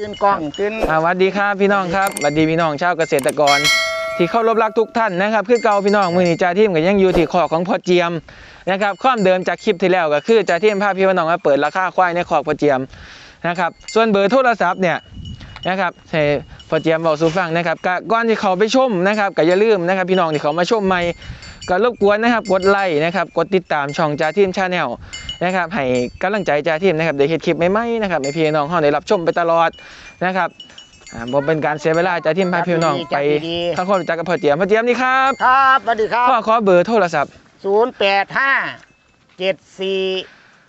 ตื่นกล้องตื่นอ่าสวัสดีครับพี่น้องครับสวัสดีพี่น้องชาวเกษตรกร ที่เข้ารบรักทุกท่านนะครับคือเก่าพี่น้องมือนีจ่าทีมก็ยังอยู่ที่ขอกของพ่อเจียมนะครับข้อมเดิมจากคลิปที่แล้วก็คือจ่าทีมพาพี่น้องมาเปิดราคาควายในขอกพ่อเจียมนะครับส่วนเบอร์โทรศัพท์เนี่ยนะครับให้พ่อเจียมบอกสู่ฟังนะครับก็ก่อนที่เขาไปชมนะครับก็อย่าลืมนะครับ พี่น้องที่เขามาชมใหม่ ก็รบกวนนะครับกดไลค์นะครับกดติดตามช่องจ่าทีมชาแนลนะครับให้กำลังใจจ่าทีมนะครับได้เห็นคลิปใหม่ๆนะครับให้พี่น้องเขาได้รับชมไปตลอดนะครับอ่าบ่เป็นการเสียเวลาจะทิมพาพี่น้องไปทำความรู้จักกับพ่อเจียมพ่อเจียมนี่ครับครับสวัสดีครับพ่อขอเบอร์โทรศัพท์ศูนย์แปดห้าเจ็ดสี่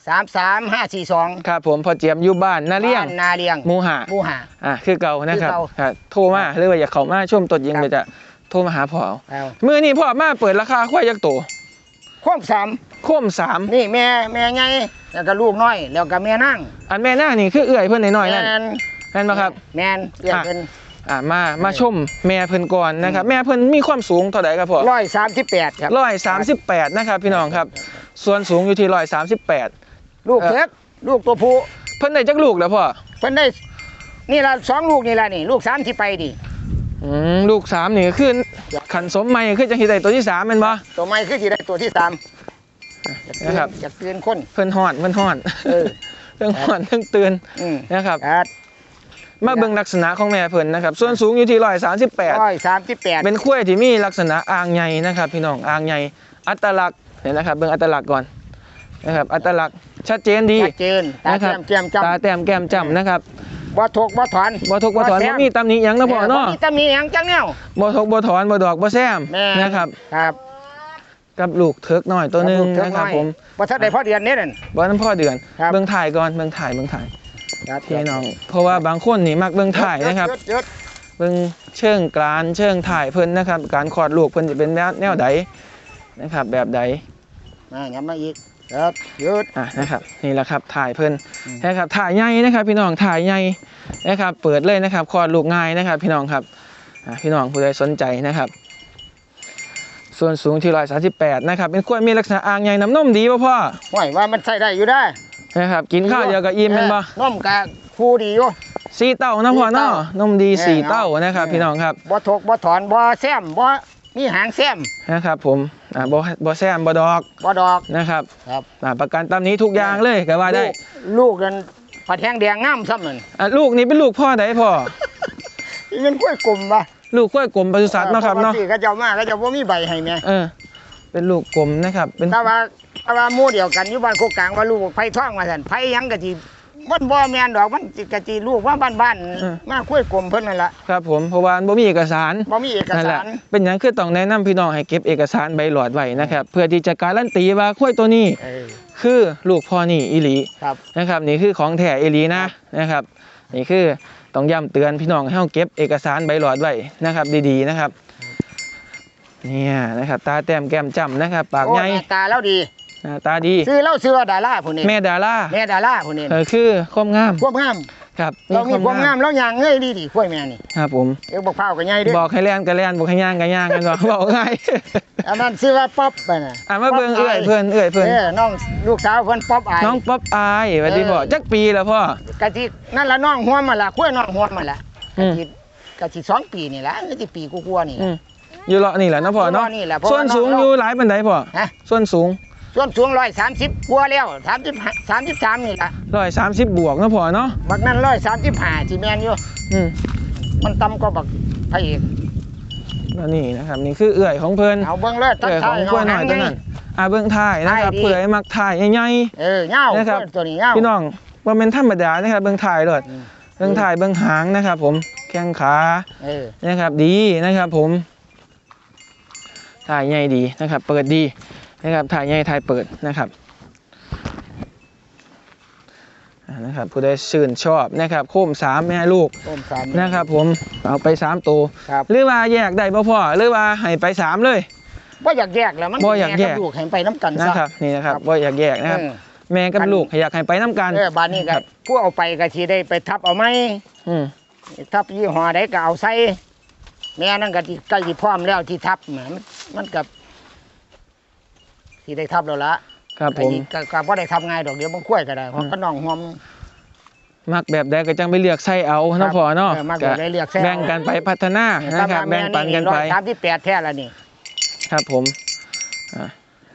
สามสามห้าสี่สองครับผมพ่อเจียมอยู่บ้านนาเลี้ยงนาเลียงหมูหา หมูหา อ่าคือเก่านะครับคือเก่า อ่าโทรมาหรือว่าอยากเข้ามาชมตัวจริงครับก็จะ โทรมาหาพ่อเอาเอามื้อนี้พ่อมาเปิดราคาควายยักษ์โตข้อมสามโคมสามนี่แม่แม่ไงแล้วก็ลูกน้อย แล้วก็แม่นั่งอันแม่หน้านี่คือเอื้อยเพิ่นน้อยๆนั่นแมนแม่นบ่ครับ แมนเรียกอะเป็นอ่ามามาชมแม่เพิ่นก่อนนะครับ แม่เพิ่นมีความสูงเท่าใดครับพ่อร้อยสามสิบแปดครับ138นะครับพี่น้องครับ ส่วนสูงอยู่ที่138ลูกเอ่อเล็กลูกตัวผู้เพิ่นได้จักลูกแล้วพ่อเพิ่นได้ นี่ละสองลูกนี่ละนี่ ลูกสามที่ไปดิ อืมลูกสามนี่ก็คือขันสมใหม่คือจะเห็นได้ตัวที่สามเป็นบ่ตัวไม่คือที่ได้ตัวที่สามนะครับจะเตือนคนเพิ่นห่อนเพิ่นห่อนเออเพิ่นห่อนเพิ่งเตือนอืมนะครับครับมาเบิ่งลักษณะของแม่เพิ่นนะครับ ส่วนสูงอยู่ที่ร้อยสามสิบแปดร้อยสามสิบแปดเป็นขั้วยที่มีลักษณะอ่างใหญ่นะครับ พี่น้องอ่างใหญ่อัตลักษณ์เนี่ยนะครับเบิ่งอัตลักษณ์ก่อนนะครับ อัตลักษณ์ชัดเจนดีชัดเจนตานะคแจ่รับมแจ่มจำตาแต้มแก้มจ้ำนะครับ บ่ทกบ่ถอน บ่ทกบ่ถอนแซบ่มีตำหนิหยังนะพ่อเนาะบ่มีตำหนิหยังจังแนวบ่ทกบ่ถอนบ่ดอกบ่แซมแม่นะครับ ครับกับลูกเถิกน้อยตัวหนึงลูกเทินะครับอยผมบ่ทันได้พอเดือนนี้นั่น บ่น้ำพ่อเดือนครับ เบิ่งถ่ายก่อนเบิ่งถ่ายเบิ่งถ่ายครับพี่น้อง เพราะว่าบางคนนี่มักเบิ่งถ่ายนะครับหดหยุดเบิ่งเชิงกรานเชิงถ่ายเพิ่นนะครับ การขอดลูกเพิ่นจะเป็นแนวแนวใดนะครับ แบบใดมาย้ำมาอีก ครับหยุดอะนะครับนี่แหละครับถ่ายเพิ่นอืมนะครับถ่ายใหญ่นะครับ พี่น้องถ่ายใหญ่นะครับ เปิดเลยนะครับขอดลูกง่ายนะครับ พี่น้องครับอะพี่น้องผู้ใดสนใจนะครับ ส่วนสูงที่138นะครับ เป็นกล้วยมีลักษณะอ่างใหญ่น้ำนมดีป่ะพ่อห้วยว่ามันใช้ได้อยู่ได้นะครับ กินข้าวเดียวกับอิ่มแม่นบ่นมกะคู่ดีอยู่สีเต้านะพ่อเนาะนมดีเออสีเต้านะครับเออพี่น้องครับบ่ทกบ่ถอนบ่แซมบ่มีหางแซมนะครับผม อ่าบอบอแซมบอดอกบ่ดอกนะครับครับอ่าประกันตามนี้ทุกอย่างเลยก็ว่าได้ ลูกลูกนั้นผัดแห้งแดงงามซ้ำนั่นอะลูกนี้เป็นลูกพ่อใดพ่อนี่มันกล้วยกลมปะลูกกล้วยกลมปศุสัตว์เนาะครับเนาะปกติก็เจ้ามาก็เจ้าบ่มีใบให้แม่เออ เป็นลูกกลมนะครับ เป็นถ้าว่าถ้าว่าหมู่เดียวกันอยู่บ้านโคกกลางว่าลูกไผท่องว่าซั่นไผหยังก็สิ มันบ่แม่นดอกมันสิก็สิลูกว่าบ้านๆมาคุยกลมเพิ่นนั่นล่ะครับผมเพราะว่าบ่มีเอกสารบ่มีเอกนั่นแหสาละรเป็นอย่างคือต้องแนะนำพี่น้องให้เก็บเอกสารใบหลอดไว้นะครับเพื่อที่จะการันตีว่าข้วยตัวนี้เออคือลูกพ่อนี่อีหลี ครับ นะครับนี่คือของแท้อีหลีนะนะครับนี่คือต้องย้ำเตือนพี่น้องให้เฮาเก็บเอกสารใบหลอดไว้นะครับดีๆนะครับเนี่ยนะครับตาแต้มแก้มจ้ำนะครับปากโอ้ใหญ่หน้าตาแล้วดี หน้าตาดีซื้อเหล้าซื้อว่าดาราผู้นี้แม่ดาราแม่ดาราผู้นี้เออคือความงามความงามครับเรามีความงามแล้วอย่างเงยดีดีกล้วยแม่นี่ครับผมเอ้บักพร้าวก็ใหญ่เด้บอกให้แล่นก็แล่นบอกให้ย่างก็ย่างกันบอกบอกง่ายอันนั้นซื้อว่าป๊อปไปน่ะอะมาเบิ่งเอื้อยเพิ่นเอื้อยเพิ่นเออน้องลูกสาวเพิ่นป๊อปอายน้องป๊อปอายสวัสดีพ่อเออจักปีแล้วพ่อกะทินั่นละน้องหัวมันละกล้วยน้องหัวมันละอืกะมทิกะทิสองปีนี่ละกะทิปีกูกลัวๆนี่อืมอยู่เลาะนี่แหละเนาะพ่อเนาะอยู่เลาะนี่แหละเพราะส่วนสูงว่าเราอยู่หลายปานใดพ่อฮะส่วนสูง ส่วนสูงร้อยสามสิบกว่าแล้วสามสิบสามสิบสามนี่ละ130บวกเนาะพ่อเนาะบักนั้นร้อยสามสิบห้าจีแมนอยู่อืมมันต่ำกว่าบักพระเอกแล้วนี่นะครับนี่คือเอื้อยของเพิ่นเอาเบิ้งเลยตัดเอื้อยขท้าอยงเอากล้วยหน่หาอยงตัวไงนั้นอ่าเบิ่งถ่ายนะครับถ่ายดีเผื่อให้มักถ่ายใหญ่เออเงานะครับกล้วยตัวนี้เงาๆพี่น้องว่าเป็นธรรมดานะครับเบิ่งถ่ายเลยอืม เบิ่งถ่ายเบิ่งหางนะครับ ผมแข้งขาเออนะครับ ดีนะครับ ผมถ่ายใหญ่ดีนะครับ เปิดดี นะครับถ่ายใหญ่ถ่ายเปิดนะครับอ่านะครับผู้ใดชื่นชอบนะครับโค้มสามแม่ลูกต้มสามนะครับ ผมเอาไปสามตัวครับหรือว่าแยกได้บ่พ่อหรือว่าให้ไปสามเลยว่าอยากแยกแล้วมันบ่อยากแยกบลูกให้ไปน้ำกันนะซะครับนี่นะครับว่าอยากแยกนะครับเออแม่กับลูกอยากให้ไปน้กันเออบ้านนี้ก็ผู้เอาไปก็ทีได้ไปทับเอาไหมอืมทับยี่ห้อใดก็เอาใส่แม่นั่นก็ที่ใกล้ที่พร้อมแล้วที่ทับแหมมันมันกับ ที่ได้ทับแล้วละครับผมก็ก็ก็บ่ได้ทำง่ายดอกเดี๋ยวมันคุ้ยก็ได้เพราะก็น้องหอมมักแบบใดก็จังไปเลือกใส่เอาเนาะพ่อเนาะเออมักแบบใดเลือกใส่เอา แบ่งกันไปพัฒนานะครับ แบ่งปันกันไป ตามที่แปดแท้ละนี่ ครับผมอ่า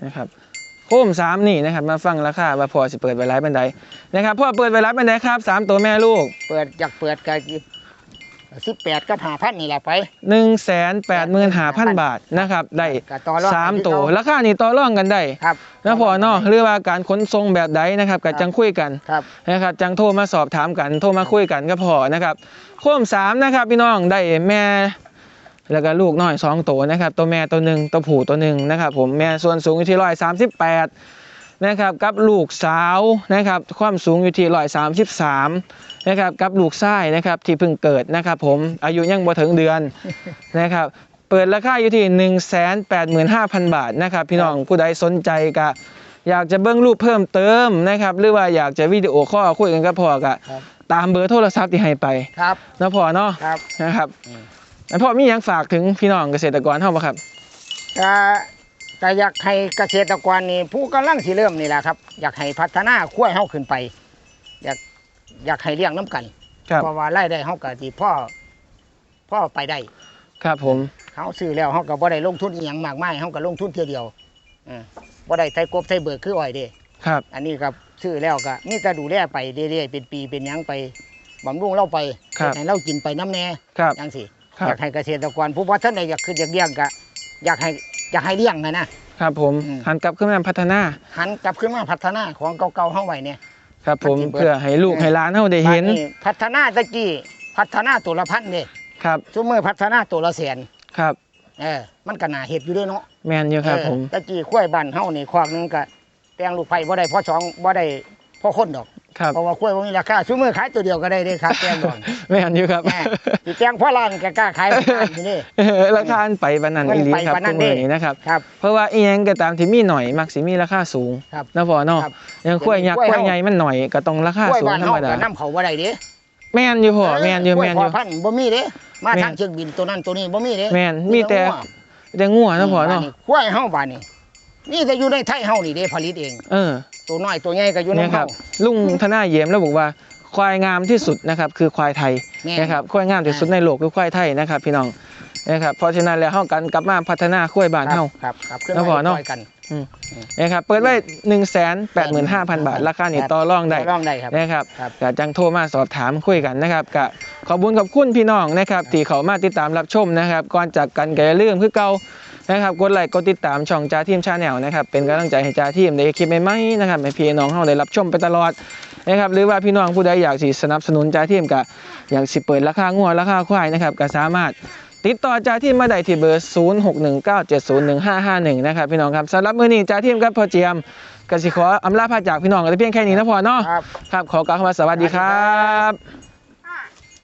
นะครับโค้มสามนี่นะครับ มาฟังราคาว่าพอสิเปิดไว้ร้ายบันไดนะครับพ่อเปิดไว้ร้ายบันไดครับสามตัวแม่ลูก เปิดจากเปิดก็ สิบแปดก็หาพันนี่แหละไป1นึ่งแสนแปดหมื่นห้าพันบาทนะครับได้ก็ต่อรองสามกันที่ตัวเก่าราคานี่ต่อรองกันได้ครับ นะพ่อเนาะหรือว่าการขนส่งแบบใดนะครับกับจังคุยกันครับนะครับจังโทรมาสอบถามกันโทรมาคุยกันก็พอนะครับโค้มสามนะครับพี่น้องได้แม่ แล้วก็ลูกน้อยสองตัวนะครับตัวแม่ตัวหนึ่งตัวผู้ตัวหนึ่งนะครับผมแม่ส่วนสูงอยู่ที่ร้อยสามสิบแปด นะครับกับลูกสาวนะครับความสูงอยู่ที่ร้อยสามสิบสามนะครับกับลูกชายนะครับที่เพิ่งเกิดนะครับผมอายุยังบ่ถึงเดือนนะครับเปิดราคาอยู่ที่ 1 8 5 0 0 0 บาทนะครับพี่น้องผู้ใดสนใจก็อยากจะเบิ้งรูปเพิ่มเติมนะครับหรือว่าอยากจะวิดีโอคอลคุยกันก็พอก็ครับตามเบอร์โทรศัพท์ที่ให้ไปครับนะพอเนาะครับนะครับอืมแล้วพ่อมีหยังฝากถึงพี่น้องเกษตรกรเฮาบ่ครับ ก็ก็อยากให้เกษตรกรนี่ผู้กำลังสิเริ่มนี่แหละครับ อยากให้พัฒนาขั้วเฮาขึ้นไป อยากอยากให้เลี้ยงน้ำกันครับเพราะว่าไล่ได้เฮาก็สิพ่อพ่อไปได้ครับผมเขาซื้อแล้วเฮาก็บ่ได้ลงทุนอีหยังมากมายเฮาก็ลงทุนเทียวเดียวเออบ่ได้ไทยกบไทยเบิกคืออ้อยเด้ ครับอันนี้ครับซื้อแล้วก็มีแต่ดูแลไปเรื่อยๆเป็นปีเป็นหยังไปบำรุงเราไปครับ ให้เรากินไปน้ำแน่ครับ จังสิครับอยากให้เกษตรกรผู้ว่าท่านใดอยากขึ้นอยากเลี้ยงก็อยากให้ อยากให้เลี้ยงนะนะ ครับผมอืม หันกลับขึ้นมาพัฒนา หันกลับขึ้นมาพัฒนาของเก่าๆเฮาไว้เนี่ย ครับผมมันสิเบิดเพื่อให้ลูกเออให้หลานเฮาได้เห็นบัดพัฒนาตะกี้พัฒนาตัวละพันเด้ครับซุมื้อพัฒนาตัวละแสนครับ เออมันก็น่าเฮ็ดอยู่เด้เนาะแม่นอยู่ครับเออผม ตะกี้ข้วยบ้านเฮานี่คอกหนึงก็แปลงลูกไผ่บ่ได้พอสองบ่ได้พอคนดอก ครับเพราะว่าข้วยบ่มีราคาซุมื้อขายตัวเดียวก็ได้เด้ครับแปลงดอกแม่นอยู่ครับแม่สิแปลงพ่อล้านก็กล้าขายบ่ได้อยู่นี่เออราคาอันไปปานนั้นมันอีหลีไปครับปานนั้ทุนกมื้อเด้นี้นะครับครับ เพราะว่าอีหยังก็ตามที่มีหน่อยมักสิมีราคาสูงครับนะพ่อเนาะครับอย่างกล้วยยักษ์กกล้ล้ววยเฮาใหญ่มันหน่อยก็ต้องราคากล้วยสูงบ้านธรเฮารมดาก็นำเขาบ่ได้เด้แม่นอยู่พ่อแม่นอยู่กล้วยแม่นพออยู่พันธุ์บ่มีเด้มาแม่นทางเชียงบินตัวนั้นตัวนี้บ่มีเด้แม่นมีแต่งัวแต่งัวนะพ่อเนาะบ้กล้วยเฮาบ้านนี่นี่แต่อยู่ในไทยเฮานี่เด้ผลิตเอง เออ ตัวน้อยตัวใหญ่ก็อยู่ในเนี่ยครัเฮา บลุงธนาเยี่ยมแล้วบอกว่าควายงามที่สุดนะครับคือควายไทยแม่น นะครับควายงามที่สุดในโลกคือควายไทยนะครับ พี่น้องนะครับเพราะฉะนั้นแล้วเฮากันกลับมาพัฒนาควายบ้านเฮา ครับครับขึ้นแล้วมาพอเนาะให้ปล่อยกันนะครับเปิดไว้1 8 5 0 0 0 บาท ราคานี่ต่อรองได้ต่อรองได้ครับ นะครับครับ ก็จังโทรมาสอบถามคุยกันนะครับก็ขอบคุญขอบคุณพี่น้องนะครับที่เขามาติดตามรับชมนะครับ ก่อนจากกันก็อย่าลืมคือเก่า นะครับกดไลค์กดติดตามช่องจ้าทีมชาแนลนะครับเป็นกำลังใจให้จ้าทีมได้คลิปใหม่ๆนะครับให้พี่น้องเฮาได้รับชมไปตลอดนะครับหรือว่าพี่น้องผู้ใดอยากสิสนับสนุนจ้าทีมก็อยากสิเปิดราคางัวราคาควายนะครับก็สามารถติดต่อจ้าทีมมาได้ที่เบอร์ 0619701551 นะครับพี่น้องครับสำหรับมื้อนี้จ้าทีมกับพ่อเจียมก็สิขออำลาพาจากพี่น้องกันแต่เพียงแค่นี้นะพ่อเนาะครับ ครับขอกล่าวคำว่าสวัสดีครับ